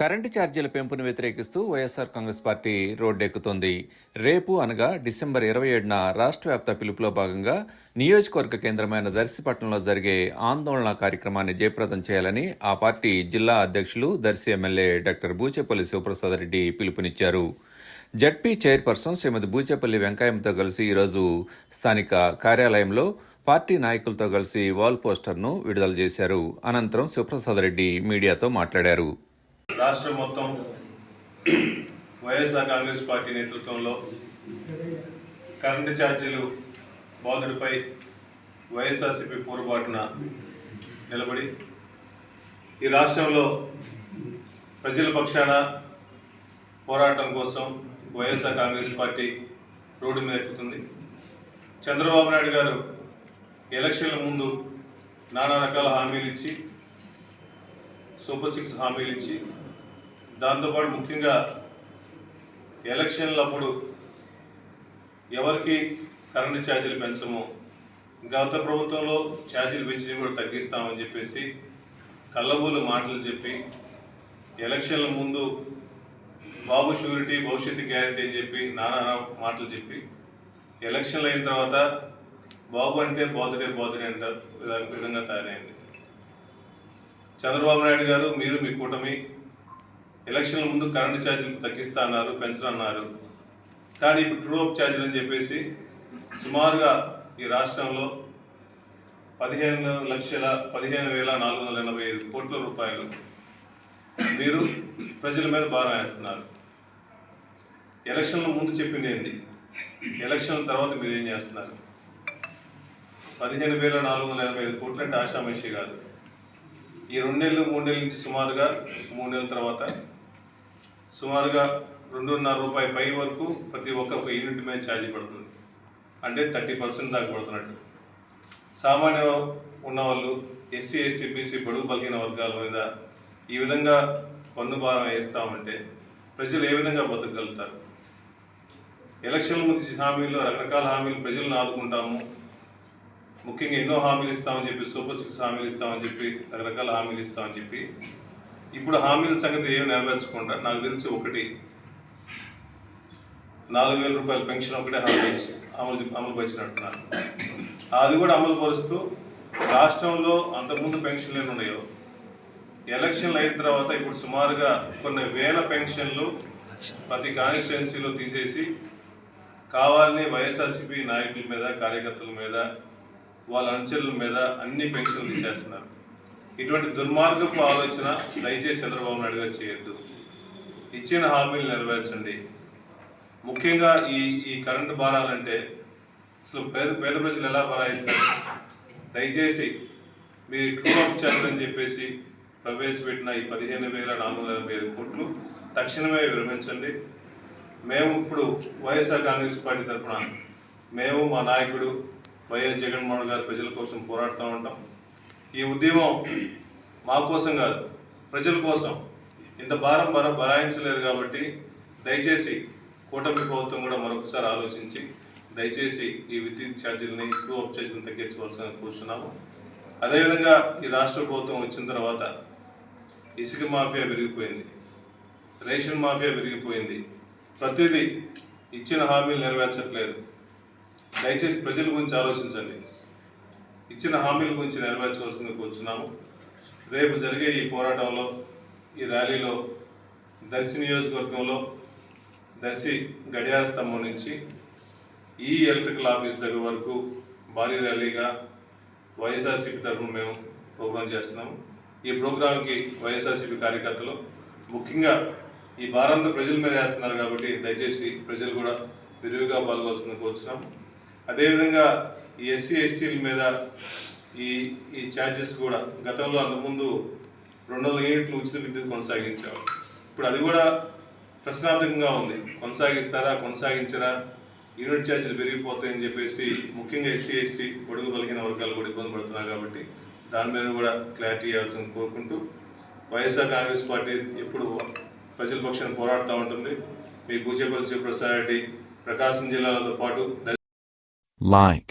Current ఛార్జీల పెంపును వ్యతిరేకిస్తూ వైఎస్ఆర్ కాంగ్రెస్ పార్టీ రోడ్డెక్కుతోంది. రేపు అనగా డిసెంబర్ ఇరవై ఏడున రాష్ట్ర వ్యాప్త పిలుపులో భాగంగా నియోజకవర్గ కేంద్రమైన దర్శిపట్నంలో జరిగే ఆందోళన కార్యక్రమాన్ని జయప్రదం చేయాలని ఆ పార్టీ జిల్లా అధ్యక్షులు దర్శి ఎమ్మెల్యే డాక్టర్ బూచేపల్లి శివప్రసాద్ రెడ్డి పిలుపునిచ్చారు. జడ్పీ చైర్పర్సన్ శ్రీమతి బూచేపల్లి వెంకయ్యంతో కలిసి ఈరోజు స్థానిక కార్యాలయంలో పార్టీ నాయకులతో కలిసి వాల్ పోస్టర్ను విడుదల చేశారు. అనంతరం శివప్రసాద్ రెడ్డి మీడియాతో మాట్లాడారు. రాష్ట్రం మొత్తం వైఎస్ఆర్ కాంగ్రెస్ పార్టీ నేతృత్వంలో కరెంటు ఛార్జీలు బాధుడిపై వైఎస్ఆర్సీపీ పొరపాటున నిలబడి ఈ రాష్ట్రంలో ప్రజల పక్షాన పోరాటం కోసం వైఎస్ఆర్ కాంగ్రెస్ పార్టీ రోడ్డు మీద ఎక్కుతుంది. చంద్రబాబు నాయుడు గారు ఎలక్షన్ల ముందు నానా రకాల హామీలు ఇచ్చి సూపర్ సిక్స్ హామీలు ఇచ్చి దాంతోపాటు ముఖ్యంగా ఎలక్షన్లప్పుడు ఎవరికి కరెంటు ఛార్జీలు పెంచము గత ప్రభుత్వంలో ఛార్జీలు పెంచి కూడా తగ్గిస్తామని చెప్పేసి కళ్ళబూలు మాటలు చెప్పి ఎలక్షన్ల ముందు బాబు షూరిటీ భవిష్యత్తు గ్యారంటీ అని చెప్పి నానా మాటలు చెప్పి ఎలక్షన్లు అయిన తర్వాత బాబు అంటే బోధడే బోధడే అంటారు విధంగా తయారైంది. చంద్రబాబు నాయుడు గారు మీరు మీ కూటమి ఎలక్షన్ల ముందు కరెంటు ఛార్జీలు తగ్గిస్తా అన్నారు పెంచరన్నారు కానీ ఇప్పుడు ట్రూ అప్ ఛార్జీలు అని చెప్పేసి సుమారుగా ఈ రాష్ట్రంలో పదిహేను లక్షల పదిహేను వేల నాలుగు వందల ఎనభై ఐదు కోట్ల రూపాయలు మీరు ప్రజల మీద భారం వేస్తున్నారు. ఎలక్షన్ల ముందు చెప్పింది ఏంటి ఎలక్షన్ తర్వాత మీరు ఏం చేస్తున్నారు? పదిహేను వేల నాలుగు వందల ఎనభై ఐదు కోట్లు అంటే ఆషామషి కాదు. ఈ రెండేళ్ళు మూడేళ్ళ నుంచి సుమారుగా మూడు నెలల తర్వాత సుమారుగా రెండున్నర రూపాయి పై వరకు ప్రతి ఒక్క యూనిట్ మీద ఛార్జ్ పడుతుంది. అంటే థర్టీ పర్సెంట్ దాకా పడుతున్నట్టు. సామాన్య ఉన్నవాళ్ళు ఎస్సీ ఎస్టీ బీసీ బడుగు బలిగిన వర్గాల మీద ఈ విధంగా పన్ను భారం వేస్తామంటే ప్రజలు ఏ విధంగా బతకగలుగుతారు? ఎలక్షన్ల ముందు హామీల్లో రకరకాల హామీలు ప్రజలను ఆదుకుంటాము. ముఖ్యంగా ఎన్నో హామీలు ఇస్తామని చెప్పి సూపర్ సిక్స్ హామీలు ఇస్తామని చెప్పి రకరకాల హామీలు ఇస్తామని చెప్పి ఇప్పుడు హామీల సంగతి ఏం నెరవేర్చకుండా నాకు తెలిసి ఒకటి. నాలుగు వేల రూపాయల పెన్షన్ ఒకటే హామీ అమలు అమలు పరిచినట్టున్నారు. అది కూడా అమలు పరుస్తూ రాష్ట్రంలో అంతకుముందు పెన్షన్లు ఏమి ఉన్నాయో? ఎలక్షన్లు అయిన తర్వాత ఇప్పుడు సుమారుగా కొన్ని వేల పెన్షన్లు ప్రతి కాన్స్టిట్యున్సీలో తీసేసి కావాలని వైఎస్ఆర్సీపీ నాయకుల మీద కార్యకర్తల మీద వాళ్ళ అనుచరుల మీద అన్ని పెన్షన్లు తీసేస్తున్నారు. ఇటువంటి దుర్మార్గపు ఆలోచన దయచేసి చంద్రబాబు నాయుడు గారు చేయొద్దు. ఇచ్చిన హామీలు నెరవేర్చండి. ముఖ్యంగా ఈ ఈ కరెంటు భారాలంటే అసలు పేద పేద ప్రజలు ఎలా భరాయిస్తారు దయచేసి మీరు ట్రూ అప్ చేయాలని చెప్పేసి ప్రవేశపెట్టిన ఈ పదిహేను వేల నాలుగు వందల ఎనభై ఐదు కోట్లు తక్షణమే విరమించండి. మేము ఇప్పుడు వైఎస్ఆర్ కాంగ్రెస్ పార్టీ తరఫున మేము మా నాయకుడు వైఎస్ జగన్మోహన్ గారు ప్రజల కోసం పోరాడుతూ ఉంటాం. ఈ ఉద్యమం మా కోసం కాదు ప్రజల కోసం. ఇంత భారం భర భరాయించలేరు కాబట్టి దయచేసి కూటమి ప్రభుత్వం కూడా మరొకసారి ఆలోచించి దయచేసి ఈ విద్యుత్ ఛార్జీలని ట్రూ అప్ చేసుకుని తగ్గించవలసిన కూర్చున్నాము. అదేవిధంగా ఈ రాష్ట్ర ప్రభుత్వం వచ్చిన తర్వాత ఇసుక మాఫియా విరిగిపోయింది. రేషన్ మాఫియా విరిగిపోయింది. ప్రతిదీ ఇచ్చిన హామీలు నెరవేర్చట్లేదు. దయచేసి ప్రజల గురించి ఆలోచించండి. ఇచ్చిన హామీల గురించి నెరవేర్చవలసింది కూర్చున్నాము. రేపు జరిగే ఈ పోరాటంలో ఈ ర్యాలీలో దర్శి నియోజకవర్గంలో దర్శి గడియార స్తంభం నుంచి ఈ ఎలక్ట్రికల్ ఆఫీస్ దగ్గర వరకు భారీ ర్యాలీగా వైఎస్ఆర్సీపీ తరఫున మేము ప్రోగ్రాం చేస్తున్నాము. ఈ ప్రోగ్రాంకి వైఎస్ఆర్సీపీ కార్యకర్తలు ముఖ్యంగా ఈ భారంత ప్రజల మీద వేస్తున్నారు కాబట్టి దయచేసి ప్రజలు కూడా విరివిగా పాల్గొల్సిందని కోరుతున్నాం అదేవిధంగా ఈ ఎస్సీ ఎస్టీల మీద ఈ ఈ ఛార్జెస్ కూడా గతంలో అంతకుముందు రెండు వందల యూనిట్లు ఉచిత విద్యుత్ కొనసాగించారు ఇప్పుడు అది కూడా ప్రశ్నార్థకంగా ఉంది. కొనసాగిస్తారా కొనసాగించరా? యూనిట్ ఛార్జీలు పెరిగిపోతాయని చెప్పేసి ముఖ్యంగా ఎస్సీ ఎస్టీ పొడుగు బలిగిన వర్గాలు కూడా ఇబ్బంది పడుతున్నారు కాబట్టి దాని మీద కూడా క్లారిటీ ఇవ్వాల్సింది కోరుకుంటూ వైఎస్ఆర్ కాంగ్రెస్ పార్టీ ఎప్పుడు ప్రజల పక్షాన్ని పోరాడుతూ ఉంటుంది. మీ పూచేపల్లి శివప్రసాద్ రెడ్డి ప్రకాశం జిల్లాలతో పాటు like